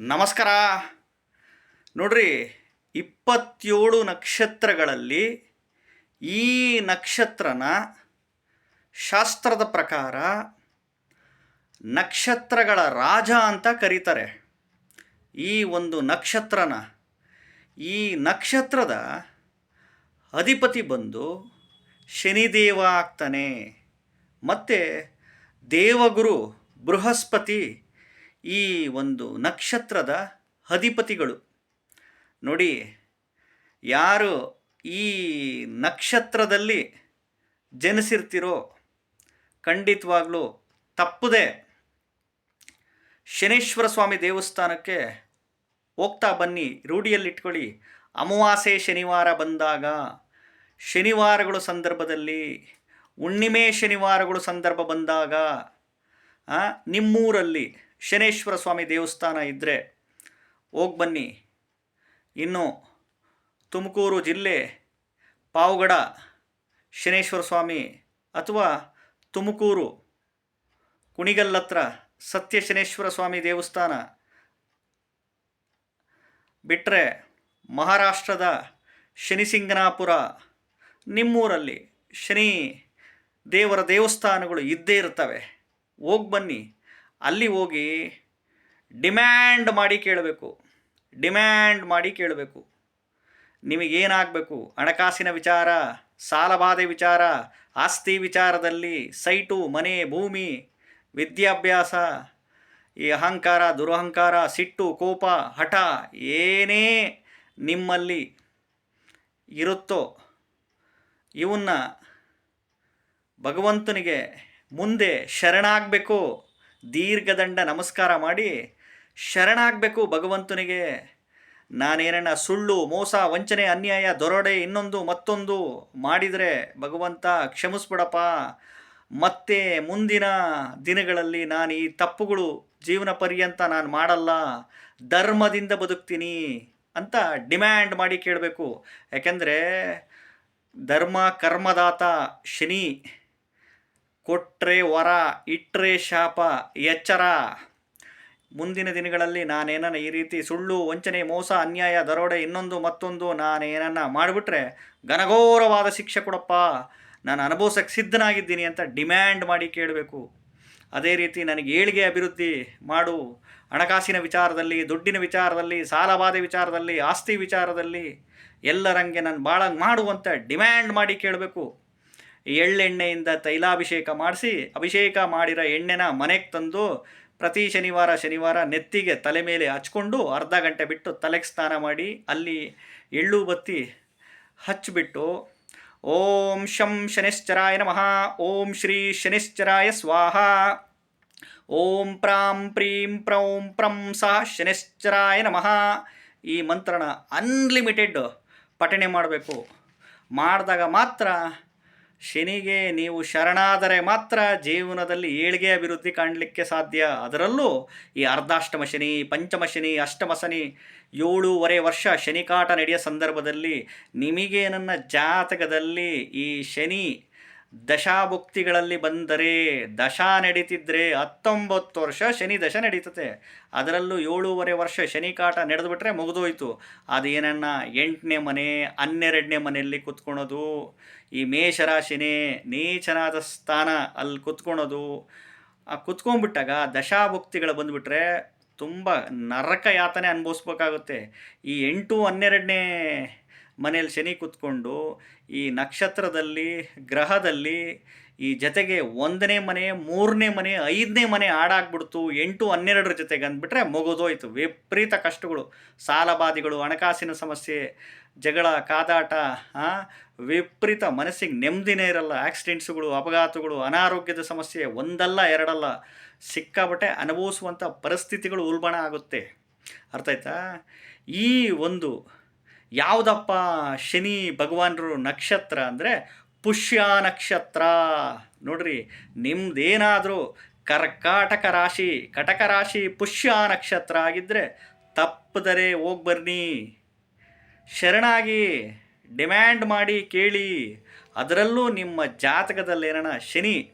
ನಮಸ್ಕಾರ. ನೋಡ್ರಿ, ಇಪ್ಪತ್ತೇಳು ನಕ್ಷತ್ರಗಳಲ್ಲಿ ಈ ನಕ್ಷತ್ರನ ಶಾಸ್ತ್ರದ ಪ್ರಕಾರ ನಕ್ಷತ್ರಗಳ ರಾಜ ಅಂತ ಕರೀತಾರೆ. ಈ ಒಂದು ನಕ್ಷತ್ರನ, ಈ ನಕ್ಷತ್ರದ ಅಧಿಪತಿ ಬಂದು ಶನಿದೇವ ಆಗ್ತಾನೆ. ಮತ್ತು ದೇವಗುರು ಬೃಹಸ್ಪತಿ ಈ ಒಂದು ನಕ್ಷತ್ರದ ಅಧಿಪತಿಗಳು. ನೋಡಿ, ಯಾರು ಈ ನಕ್ಷತ್ರದಲ್ಲಿ ಜನಿಸಿರ್ತಿರೋ ಖಂಡಿತವಾಗ್ಲೂ ತಪ್ಪದೆ ಶನೇಶ್ವರ ಸ್ವಾಮಿ ದೇವಸ್ಥಾನಕ್ಕೆ ಹೋಗ್ತಾ ಬನ್ನಿ. ರೂಢಿಯಲ್ಲಿಟ್ಕೊಳ್ಳಿ. ಅಮಾವಾಸ್ಯೆ ಶನಿವಾರ ಬಂದಾಗ ಶನಿವಾರಗಳು ಸಂದರ್ಭದಲ್ಲಿ, ಹುಣ್ಣಿಮೆ ಶನಿವಾರಗಳು ಸಂದರ್ಭ ಬಂದಾಗ ನಿಮ್ಮೂರಲ್ಲಿ ಶನೇಶ್ವರ ಸ್ವಾಮಿ ದೇವಸ್ಥಾನ ಇದ್ದರೆ ಹೋಗಿ ಬನ್ನಿ. ಇನ್ನು ತುಮಕೂರು ಜಿಲ್ಲೆ ಪಾವಗಡ ಶನೇಶ್ವರ ಸ್ವಾಮಿ ಅಥವಾ ತುಮಕೂರು ಕುಣಿಗಲ್ ಹತ್ರ ಸತ್ಯ ಶನೇಶ್ವರ ಸ್ವಾಮಿ ದೇವಸ್ಥಾನ ಬಿಟ್ಟರೆ ಮಹಾರಾಷ್ಟ್ರದ ಶನಿಸಿಂಗನಾಪುರ ನಿಮ್ಮೂರಲ್ಲಿ ಶನಿ ದೇವರ ದೇವಸ್ಥಾನಗಳು ಇದ್ದೇ ಇರ್ತವೆ. ಹೋಗಿ ಬನ್ನಿ. ಅಲ್ಲಿ ಹೋಗಿ ಡಿಮ್ಯಾಂಡ್ ಮಾಡಿ ಕೇಳಬೇಕು. ಡಿಮ್ಯಾಂಡ್ ಮಾಡಿ ಕೇಳಬೇಕು. ನಿಮಗೇನಾಗಬೇಕು? ಹಣಕಾಸಿನ ವಿಚಾರ, ಸಾಲಬಾಧೆ ವಿಚಾರ, ಆಸ್ತಿ ವಿಚಾರದಲ್ಲಿ ಸೈಟು, ಮನೆ, ಭೂಮಿ, ವಿದ್ಯಾಭ್ಯಾಸ, ಈ ಅಹಂಕಾರ, ದುರಹಂಕಾರ, ಸಿಟ್ಟು, ಕೋಪ, ಹಠ ಏನೇ ನಿಮ್ಮಲ್ಲಿ ಇರುತ್ತೋ ಇವನ್ನ ಭಗವಂತನಿಗೆ ಮುಂದೆ ಶರಣಾಗಬೇಕು. ದೀರ್ಘದಂಡ ನಮಸ್ಕಾರ ಮಾಡಿ ಶರಣಾಗಬೇಕು ಭಗವಂತನಿಗೆ. ನಾನೇನನ್ನ ಸುಳ್ಳು, ಮೋಸ, ವಂಚನೆ, ಅನ್ಯಾಯ, ದೊರಡೆ, ಇನ್ನೊಂದು, ಮತ್ತೊಂದು ಮಾಡಿದರೆ ಭಗವಂತ ಕ್ಷಮಿಸ್ಬಿಡಪ್ಪ. ಮತ್ತೆ ಮುಂದಿನ ದಿನಗಳಲ್ಲಿ ನಾನು ಈ ತಪ್ಪುಗಳು ಜೀವನ ಪರ್ಯಂತ ನಾನು ಮಾಡಲ್ಲ. ಧರ್ಮದಿಂದ ಬದುಕ್ತೀನಿ ಅಂತ ಡಿಮ್ಯಾಂಡ್ ಮಾಡಿ ಕೇಳಬೇಕು. ಯಾಕೆಂದರೆ ಧರ್ಮ, ಕರ್ಮದಾತ, ಶನಿ. ಕೊಟ್ಟರೆ ವರ ಇಟ್ಟರೆ ಶಾಪ, ಎಚ್ಚರ. ಮುಂದಿನ ದಿನಗಳಲ್ಲಿ ನಾನೇನನ್ನ ಈ ರೀತಿ ಸುಳ್ಳು, ವಂಚನೆ, ಮೋಸ, ಅನ್ಯಾಯ, ದರೋಡೆ, ಇನ್ನೊಂದು ಮತ್ತೊಂದು ನಾನೇನನ್ನ ಮಾಡಿಬಿಟ್ರೆ ಘನಘೋರವಾದ ಶಿಕ್ಷೆ ಕೊಡಪ್ಪ. ನಾನು ಅನುಭವಿಸಕ್ಕೆ ಸಿದ್ಧನಾಗಿದ್ದೀನಿ ಅಂತ ಡಿಮ್ಯಾಂಡ್ ಮಾಡಿ ಕೇಳಬೇಕು. ಅದೇ ರೀತಿ ನನಗೆ ಏಳಿಗೆ ಅಭಿವೃದ್ಧಿ ಮಾಡು. ಹಣಕಾಸಿನ ವಿಚಾರದಲ್ಲಿ, ದುಡ್ಡಿನ ವಿಚಾರದಲ್ಲಿ ಸಾಲಬಾಧೆ ವಿಚಾರದಲ್ಲಿ, ಆಸ್ತಿ ವಿಚಾರದಲ್ಲಿ ಎಲ್ಲರಂಗೆ ನಾನು ಭಾಳ ಮಾಡುವಂತ ಡಿಮ್ಯಾಂಡ್ ಮಾಡಿ ಕೇಳಬೇಕು. ಎಳ್ಳೆಣ್ಣೆಯಿಂದ ತೈಲಾಭಿಷೇಕ ಮಾಡಿಸಿ ಅಭಿಷೇಕ ಮಾಡಿರೋ ಎಣ್ಣೆನ ಮನೆಗೆ ತಂದು ಪ್ರತಿ ಶನಿವಾರ ಶನಿವಾರ ನೆತ್ತಿಗೆ ತಲೆ ಮೇಲೆ ಹಚ್ಕೊಂಡು ಅರ್ಧ ಗಂಟೆ ಬಿಟ್ಟು ತಲೆಗೆ ಸ್ನಾನ ಮಾಡಿ ಅಲ್ಲಿ ಎಳ್ಳು ಬತ್ತಿ ಹಚ್ಚಿಬಿಟ್ಟು ಓಂ ಶಂ ಶನಿಶ್ಚರಾಯ ನಮಃ. ಓಂ ಶ್ರೀ ಶನಿಶ್ಚರಾಯ ಸ್ವಾಹ. ಓಂ ಪ್ರಾಂ ಪ್ರೀಂ ಪ್ರೌಂ ಪ್ರಂ ಸಹ ಶನಿಶ್ಚರಾಯ ನಮಃ. ಈ ಮಂತ್ರನ ಅನ್ಲಿಮಿಟೆಡ್ ಪಠಣೆ ಮಾಡಬೇಕು. ಮಾಡಿದಾಗ ಮಾತ್ರ ಶನಿಗೆ ನೀವು ಶರಣಾದರೆ ಮಾತ್ರ ಜೀವನದಲ್ಲಿ ಏಳಿಗೆ ಅಭಿವೃದ್ಧಿ ಕಾಣಲಿಕ್ಕೆ ಸಾಧ್ಯ. ಅದರಲ್ಲೂ ಈ ಅರ್ಧಾಷ್ಟಮ ಶನಿ, ಪಂಚಮ ಶನಿ, ಅಷ್ಟಮ ಶನಿ, ಏಳೂವರೆ ವರ್ಷ ಶನಿಕಾಟ ನಡೆಯೋ ಸಂದರ್ಭದಲ್ಲಿ ನಿಮಗೆ ನನ್ನ ಜಾತಕದಲ್ಲಿ ಈ ಶನಿ ದಶಾಭುಕ್ತಿಗಳಲ್ಲಿ ಬಂದರೆ ದಶಾ ನಡೀತಿದ್ರೆ ಹತ್ತೊಂಬತ್ತು ವರ್ಷ ಶನಿ ದಶ ನಡೀತತೆ ಅದರಲ್ಲೂ ಏಳೂವರೆ ವರ್ಷ ಶನಿ ಕಾಟ ನಡೆದುಬಿಟ್ರೆ ಮುಗಿದೋಯ್ತು. ಅದೇನನ್ನ ಎಂಟನೇ ಮನೆ, ಹನ್ನೆರಡನೇ ಮನೆಯಲ್ಲಿ ಕುತ್ಕೊಳೋದು. ಈ ಮೇಷರಾಶಿನೇ ನೀಚನಾದ ಸ್ಥಾನ ಅಲ್ಲಿ ಕುತ್ಕೊಳೋದು. ಆ ಕುತ್ಕೊಂಡ್ಬಿಟ್ಟಾಗ ದಶಾಭುಕ್ತಿಗಳು ಬಂದುಬಿಟ್ರೆ ತುಂಬ ನರಕ ಯಾತನೆ ಅನುಭವಿಸ್ಬೇಕಾಗುತ್ತೆ. ಈ ಎಂಟು ಹನ್ನೆರಡನೇ ಮನೆಯಲ್ಲಿ ಶನಿ ಕುತ್ಕೊಂಡು ಈ ನಕ್ಷತ್ರದಲ್ಲಿ, ಗ್ರಹದಲ್ಲಿ ಈ ಜೊತೆಗೆ ಒಂದನೇ ಮನೆ, ಮೂರನೇ ಮನೆ, ಐದನೇ ಮನೆ ಆಡಾಗ್ಬಿಡ್ತು ಎಂಟು, ಹನ್ನೆರಡರ ಜೊತೆಗೆ ಅಂದ್ಬಿಟ್ರೆ ಮುಗಿದೋಯ್ತು. ವಿಪರೀತ ಕಷ್ಟಗಳು ಸಾಲಬಾಧಿಗಳು ಹಣಕಾಸಿನ ಸಮಸ್ಯೆ, ಜಗಳ, ಕಾದಾಟ ವಿಪರೀತ ಮನಸ್ಸಿಗೆ ನೆಮ್ಮದಿನೇ ಇರಲ್ಲ. ಆಕ್ಸಿಡೆಂಟ್ಸ್ಗಳು, ಅಪಘಾತಗಳು, ಅನಾರೋಗ್ಯದ ಸಮಸ್ಯೆ, ಒಂದಲ್ಲ, ಎರಡಲ್ಲ ಸಿಕ್ಕಾಬಟ್ಟೆ ಅನುಭವಿಸುವಂಥ ಪರಿಸ್ಥಿತಿಗಳು ಉಲ್ಬಣ ಆಗುತ್ತೆ. ಅರ್ಥ ಆಯ್ತಾ? ಈ ಒಂದು ಯಾವುದಪ್ಪ ಶನಿ ಭಗವಾನರು ನಕ್ಷತ್ರ ಅಂದರೆ ಪುಷ್ಯ ನಕ್ಷತ್ರ. ನೋಡ್ರಿ ನಿಮ್ಮದೇನಾದರೂ ಕರ್ಕಾಟಕ ರಾಶಿ, ಕಟಕ ರಾಶಿ ಪುಷ್ಯ ನಕ್ಷತ್ರ ಆಗಿದ್ದರೆ ತಪ್ಪದರೆ ಹೋಗಿ ಬರ್ನಿ ಶರಣಾಗಿ ಡಿಮ್ಯಾಂಡ್ ಮಾಡಿ ಕೇಳಿ. ಅದರಲ್ಲೂ ನಿಮ್ಮ ಜಾತಕದಲ್ಲಿ ಏನನ ಶನಿ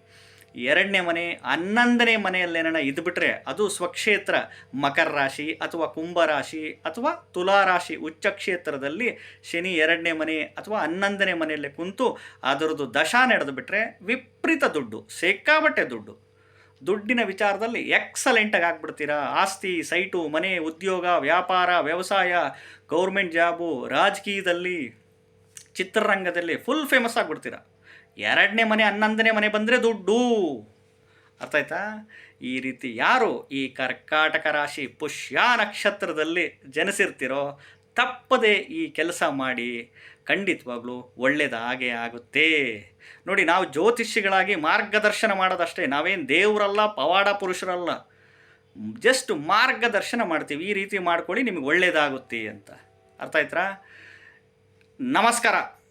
ಎರಡನೇ ಮನೆ, ಹನ್ನೊಂದನೇ ಮನೆಯಲ್ಲೇನ ಇದ್ಬಿಟ್ರೆ ಅದು ಸ್ವಕ್ಷೇತ್ರ. ಮಕರ ರಾಶಿ ಅಥವಾ ಕುಂಭ ರಾಶಿ ಅಥವಾ ತುಲಾ ರಾಶಿ ಉಚ್ಚ ಕ್ಷೇತ್ರದಲ್ಲಿ ಶನಿ ಎರಡನೇ ಮನೆ ಅಥವಾ ಹನ್ನೊಂದನೇ ಮನೆಯಲ್ಲೇ ಕುಂತು ಅದರದ್ದು ದಶಾ ನಡೆದು ಬಿಟ್ಟರೆ ವಿಪರೀತ ದುಡ್ಡು ಸಿಕ್ಕಾಬಟ್ಟೆ ದುಡ್ಡು. ದುಡ್ಡಿನ ವಿಚಾರದಲ್ಲಿ ಎಕ್ಸಲೆಂಟಾಗಿ ಆಗ್ಬಿಡ್ತೀರಾ? ಆಸ್ತಿ, ಸೈಟು, ಮನೆ, ಉದ್ಯೋಗ, ವ್ಯಾಪಾರ, ವ್ಯವಸಾಯ, ಗೌರ್ಮೆಂಟ್ ಜಾಬು, ರಾಜಕೀಯದಲ್ಲಿ, ಚಿತ್ರರಂಗದಲ್ಲಿ ಫುಲ್ ಫೇಮಸ್ ಆಗಿಬಿಡ್ತೀರ? ಎರಡನೇ ಮನೆ, ಹನ್ನೊಂದನೇ ಮನೆ ಬಂದರೆ ದುಡ್ಡು. ಅರ್ಥ ಆಯ್ತಾ? ಈ ರೀತಿ ಯಾರು ಈ ಕರ್ಕಾಟಕ ರಾಶಿ ಪುಷ್ಯ ನಕ್ಷತ್ರದಲ್ಲಿ ಜನಿಸಿರ್ತಿರೋ ತಪ್ಪದೆ ಈ ಕೆಲಸ ಮಾಡಿ ಖಂಡಿತವಾಗ್ಲೂ ಒಳ್ಳೆಯದಾಗೇ ಆಗುತ್ತೆ. ನೋಡಿ, ನಾವು ಜ್ಯೋತಿಷಿಗಳಾಗಿ ಮಾರ್ಗದರ್ಶನ ಮಾಡೋದಷ್ಟೇ, ನಾವೇನು ದೇವರಲ್ಲ, ಪವಾಡ ಪುರುಷರಲ್ಲ, ಜಸ್ಟ್ ಮಾರ್ಗದರ್ಶನ ಮಾಡ್ತೀವಿ, ಈ ರೀತಿ ಮಾಡ್ಕೊಳ್ಳಿ ನಿಮಗೆ ಒಳ್ಳೆಯದಾಗುತ್ತೆ ಅಂತ. ಅರ್ಥ ಆಯ್ತಾ? ನಮಸ್ಕಾರ.